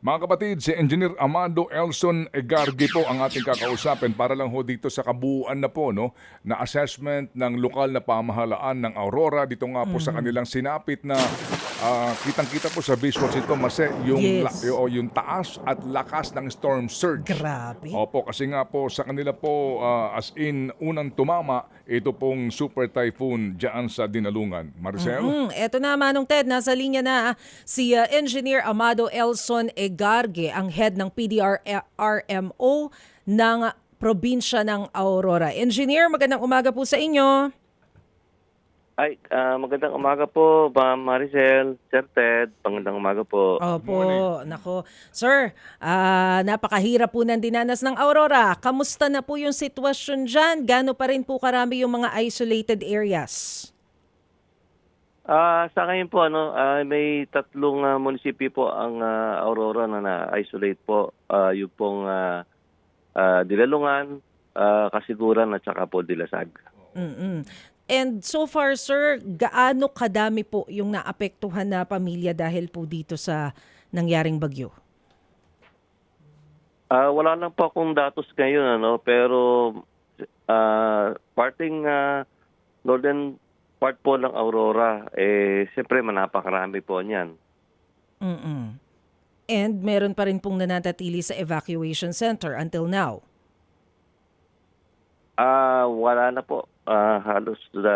Mga kapatid, si Engineer Amado Elson Egargi po ang ating kakausapin para lang ho dito sa kabuuan na po no, na assessment ng lokal na pamahalaan ng Aurora dito nga po sa kanilang sinapit na ah, kitang-kita po sa visuals ito mase yung Yes. la- o yung taas at lakas ng storm surge. Grabe. Opo, kasi nga po sa kanila po ah, as in unang tumama ito pong super typhoon diyan sa Dinalungan. Marcel? Mm, eto na Manong Ted, nasa linya na si uh, Engineer Amado Elson Egarge, ang head ng PDRMO ng probinsya ng Aurora. Engineer, magandang umaga po sa inyo. Ay, ah, magandang umaga po, Ma'am Maricel, Sir Ted. Magandang umaga po. Opo, nako. Sir, ah, napakahirap po ng dinanas ng Aurora. Kamusta na po yung sitwasyon dyan? Gano pa rin po karami yung mga isolated areas? Ah, sa ngayon po ano, ah, may tatlong ah, munisipyo po ang ah, Aurora na na-isolate po. Ah, yung pong ah, ah, Dilalungan, ah, Kasiguran at saka po Dilasag. mm And so far, sir, gaano kadami po yung naapektuhan na pamilya dahil po dito sa nangyaring bagyo? Ah, wala lang po akong datos ngayon ano, pero ah, parting ah, northern part po ng Aurora eh siyempre manapakarami po niyan. mm And meron pa rin pong nananatili sa evacuation center until now. Ah, wala na po. Ah, halos na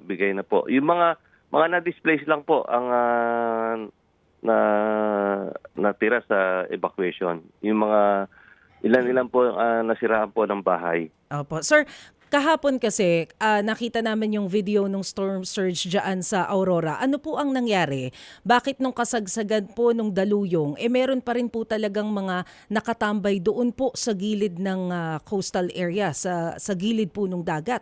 bigay na po. Yung mga mga na-displace lang po ang ah, na natira sa evacuation. Yung mga ilan-ilan po ah, nasiraan po ng bahay. Opo. Sir, kahapon kasi ah, nakita namin yung video ng storm surge dyan sa Aurora. Ano po ang nangyari? Bakit nung kasagsagan po nung daluyong, eh meron pa rin po talagang mga nakatambay doon po sa gilid ng ah, coastal area, sa, sa gilid po ng dagat?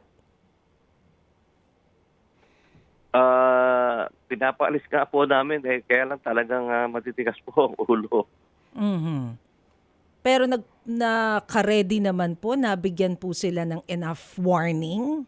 Ah, pinapaalis nga po namin eh kaya lang talagang ah, matitigas po ang ulo. Mhm. Pero nag naka-ready naman po, nabigyan po sila ng enough warning.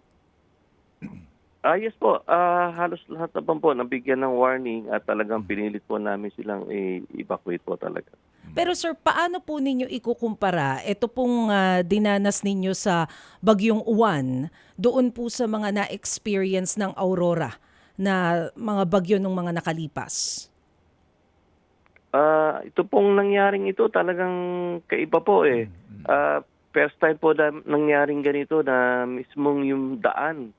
Ah, yes po. Ah, halos lahat naman po nabigyan ng warning at talagang pinilit po namin silang i-evacuate po talaga. Pero sir, paano po ninyo ikukumpara ito pong ah, dinanas ninyo sa Bagyong Uwan doon po sa mga na-experience ng Aurora na mga bagyo ng mga nakalipas? Ah, ito pong nangyaring ito talagang kaiba po eh. Ah, first time po na nangyaring ganito na mismong yung daan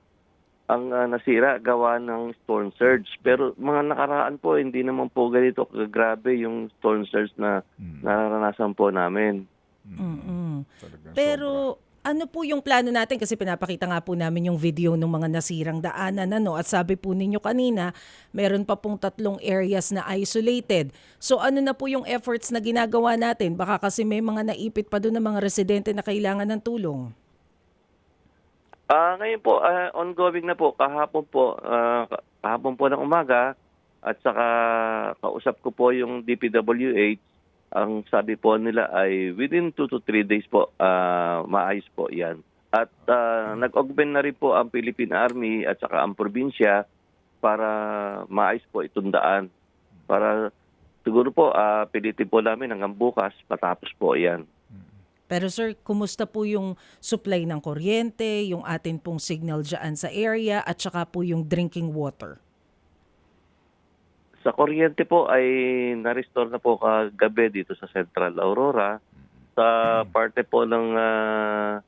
ang ah, nasira gawa ng storm surge. Pero mga nakaraan po hindi naman po ganito grabe yung storm surge na nararanasan po namin. Talagang Pero ano po yung plano natin kasi pinapakita nga po namin yung video ng mga nasirang daanan ano at sabi po ninyo kanina meron pa pong tatlong areas na isolated. So ano na po yung efforts na ginagawa natin? Baka kasi may mga naipit pa doon ng mga residente na kailangan ng tulong. Ah, ngayon po ah, ongoing na po kahapon po ah, kahapon po ng umaga at saka kausap ko po yung DPWH ang sabi po nila ay within 2 to 3 days po ah, maayos po 'yan. At ah, nag-augment na rin po ang Philippine Army at saka ang probinsya para maayos po itong daan. Para siguro po ah, pilitin po namin hanggang bukas matapos po 'yan. Pero sir, kumusta po yung supply ng kuryente, yung atin pong signal dyan sa area at saka po yung drinking water? Sa kuryente po ay na-restore na po kagabi dito sa Central Aurora. Sa parte po ng ah,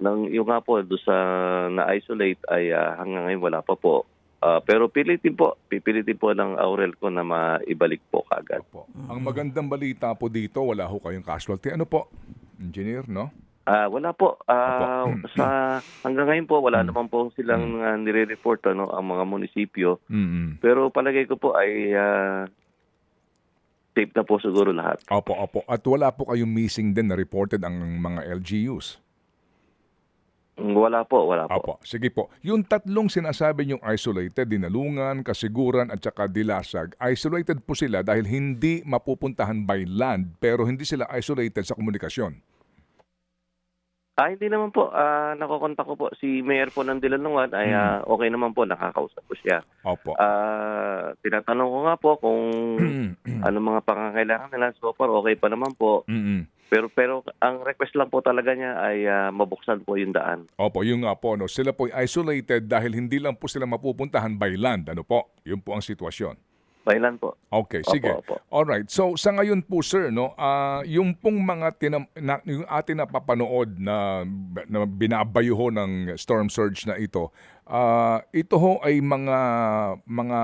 ng yung nga po do sa na-isolate ay ah, hanggang ngayon wala pa po. Ah, pero pilitin po, pipilitin po ng Aurel ko na maibalik po kagad. Opo. Ang magandang balita po dito, wala ho kayong casualty. Ano po? Engineer, no? Ah, wala po. Ah, sa hanggang ngayon po wala naman po silang ah, nire-report ano ang mga munisipyo. mm Pero palagay ko po ay ah, safe na po siguro lahat. Opo, opo. At wala po kayong missing din na reported ang mga LGUs. Wala po, wala po. Opo, sige po. Yung tatlong sinasabi niyong isolated, dinalungan, kasiguran at saka dilasag, isolated po sila dahil hindi mapupuntahan by land pero hindi sila isolated sa komunikasyon. Ah, hindi naman po. Ah, nakokontak ko po. Si Mayor po ng Dilalungan ay ah, okay naman po. Nakakausap ko siya. Opo. Ah, tinatanong ko nga po kung ano mga pangangailangan nila. So far, okay pa naman po. Mm-mm. Pero pero ang request lang po talaga niya ay ah, mabuksan po yung daan. Opo, yun nga po, no, sila po isolated dahil hindi lang po sila mapupuntahan by land. Ano po? Yun po ang sitwasyon. Bailan po. Okay, Opo, sige. opo. All right. So sa ngayon po sir, no, ah yung pong mga tinam, na, yung atin napapanood na, na binabayuho ng storm surge na ito, ah ito ho ay mga mga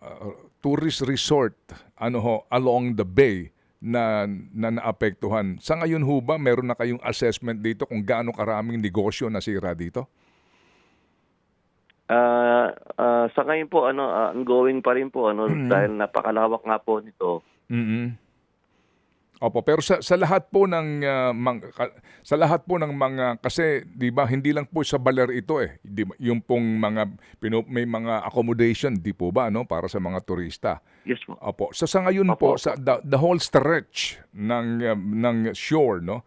ah, tourist resort ano ho along the bay na, na naapektuhan. Sa ngayon ho ba meron na kayong assessment dito kung gaano karaming negosyo nasira dito? Ah, sa ngayon po ano ah, ongoing pa rin po ano dahil napakalawak nga po nito. mm Opo, pero sa, sa lahat po ng ah, mang- ka- sa lahat po ng mga kasi 'di ba hindi lang po sa Baler ito eh. Di ba, yung pong mga pinu- may mga accommodation, di po ba no para sa mga turista. Yes po. Opo. So sa ngayon po Opo, sa the, the whole stretch ng ah, ng shore no.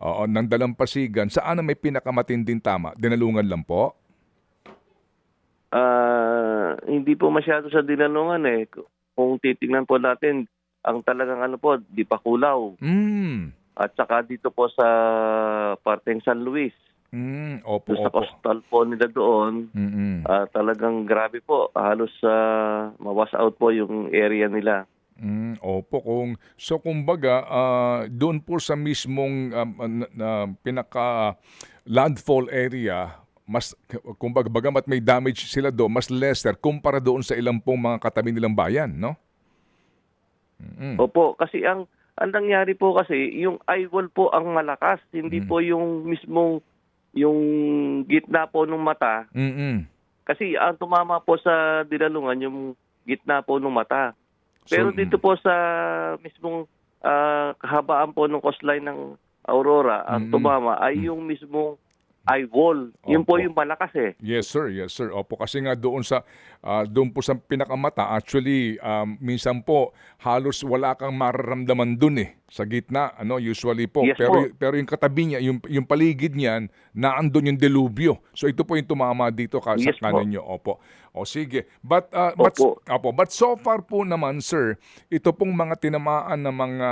Oo, ng Dalampasigan, saan ang may pinakamatinding tama? Dinalungan lang po. Ah, hindi po masyado sa dinanungan eh. Kung titingnan po natin, ang talagang ano po, di pa kulaw. Mm. At saka dito po sa parteng San Luis, Mm, opo, doon sa opo. coastal po nila doon, Mm. ah, talagang grabe po. Halos uh, mawas out po yung area nila. Mm, opo kung so kumbaga ah, doon po sa mismong um, na pinaka landfall area mas kumbaga bagamat may damage sila doon mas lesser kumpara doon sa ilang pong mga katabi nilang bayan no Mm. Opo, kasi ang ang nangyari po kasi, yung eyeball po ang malakas, hindi Mm. po yung mismong yung gitna po ng mata. Mm. Kasi ang tumama po sa dilalungan yung gitna po ng mata. Pero So, dito po sa mismong ah, kahabaan po ng coastline ng Aurora, ang Mm-mm. tumama ay yung mismong eye wall. Yun po Opo. yung malakas eh. Yes sir, yes sir. Opo kasi nga doon sa ah, doon po sa pinakamata actually um, minsan po halos wala kang mararamdaman doon eh sa gitna ano usually po Yes pero po. pero yung katabi niya yung yung paligid niyan naandun yung delubyo. So ito po yung tumama dito ka sa Yes kanan niyo. Opo. O sige. But ah, but Opo. opo, but so far po naman sir, ito pong mga tinamaan na mga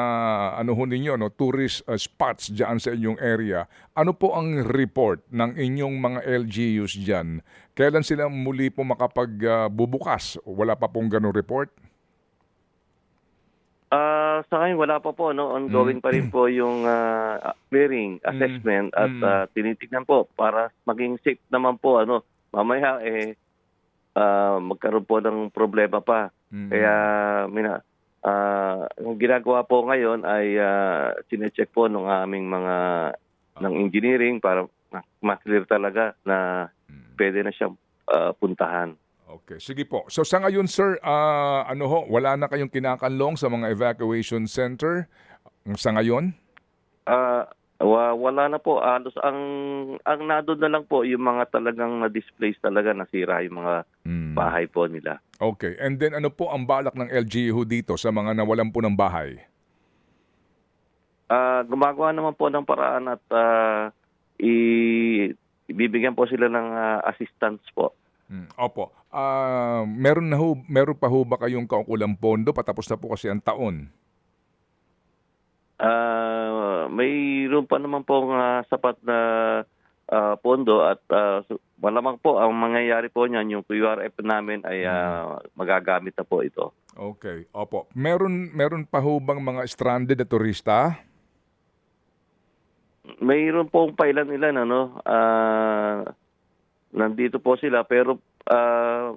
ano ho ninyo no tourist ah, spots diyan sa inyong area. Ano po ang report ng inyong mga LGUs diyan? Kailan sila muli po makapagbubukas? Wala pa pong ganong report? Ah, sa akin wala pa po no, ongoing pa rin po yung ah, clearing, assessment at Mm. ah, tinitignan po para maging safe naman po ano. Mamaya eh ah, magkaroon po ng problema pa. Mm. Kaya mina ah, ang ginagawa po ngayon ay uh, sinecheck po ng aming mga ng engineering para ma- ma-clear talaga na Mm. pwede na siyang ah, puntahan. Okay, sige po. So sa ngayon sir, ah, ano ho, wala na kayong kinakanlong sa mga evacuation center sa ngayon? Ah, wa- wala na po halos ang ang nado na lang po yung mga talagang na-displace talaga nasira yung mga Mm. bahay po nila. Okay. And then ano po ang balak ng LGU dito sa mga nawalan po ng bahay? Ah, gumagawa naman po ng paraan at ah, i- ibibigyan po sila ng ah, assistance po. Mm, Opo. Ah, meron na ho, meron pa ho ba kayong kaukulang pondo patapos na po kasi ang taon? Ah, mayroon pa naman po nga sapat na ah, pondo at su- malamang po ang mangyayari po niyan yung QRF namin ay ah, magagamit na po ito. Okay. Opo. Meron meron pa ho bang mga stranded na turista? Mayroon po pailan-ilan ano ah, nandito po sila pero ah,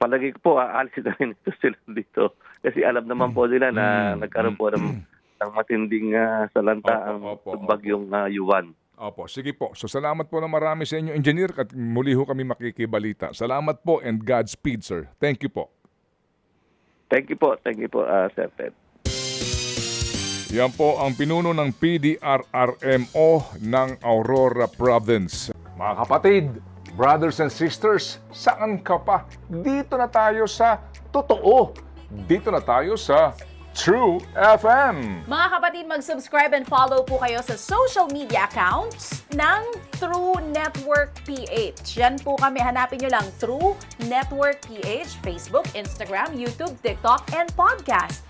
palagi ko po aalis na rin ito sila dito kasi alam naman po nila na Mm, nagkaroon po ng, ng matinding ah, salanta Opo, ang opo, bagyong ah, Yuan. Opo, sige po. So salamat po na marami sa inyo, engineer, at muli ho kami makikibalita. Salamat po and Godspeed, sir. Thank you po. Thank you po, thank you po ah, Sir Ted. Yan po ang pinuno ng PDRRMO ng Aurora Province. Mga kapatid, brothers and sisters, saan ka pa? Dito na tayo sa totoo. Dito na tayo sa True FM. Mga kapatid, mag-subscribe and follow po kayo sa social media accounts ng True Network PH. Yan po kami. Hanapin nyo lang True Network PH, Facebook, Instagram, YouTube, TikTok, and podcast.